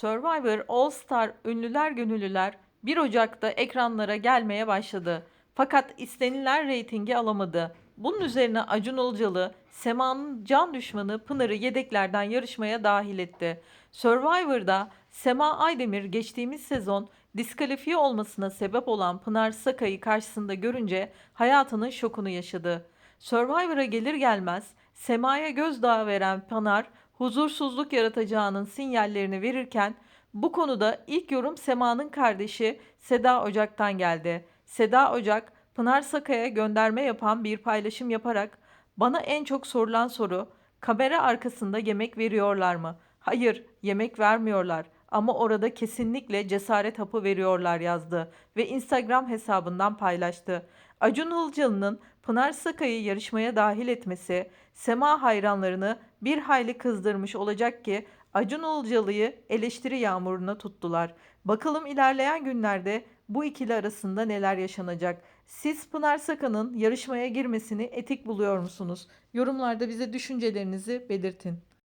Survivor All Star Ünlüler Gönüllüler 1 Ocak'ta ekranlara gelmeye başladı. Fakat istenilen reytingi alamadı. Bunun üzerine Acun Ilıcalı, Sema'nın can düşmanı Pınar'ı yedeklerden yarışmaya dahil etti. Survivor'da Sema Aydemir geçtiğimiz sezon diskalifiye olmasına sebep olan Pınar Sakay'ı karşısında görünce hayatının şokunu yaşadı. Survivor'a gelir gelmez Sema'ya gözdağı veren Pınar huzursuzluk yaratacağının sinyallerini verirken bu konuda ilk yorum Sema'nın kardeşi Seda Ocak'tan geldi. Seda Ocak, Pınar Sakay'a gönderme yapan bir paylaşım yaparak bana en çok sorulan soru kamera arkasında yemek veriyorlar mı? Hayır, yemek vermiyorlar ama orada kesinlikle cesaret hapı veriyorlar yazdı ve Instagram hesabından paylaştı. Acun Ilıcalı'nın Pınar Sakay'ı yarışmaya dahil etmesi Sema hayranlarını bir hayli kızdırmış olacak ki Acun Ilıcalı'yı eleştiri yağmuruna tuttular. Bakalım ilerleyen günlerde bu ikili arasında neler yaşanacak? Siz Pınar Saka'nın yarışmaya girmesini etik buluyor musunuz? Yorumlarda bize düşüncelerinizi belirtin.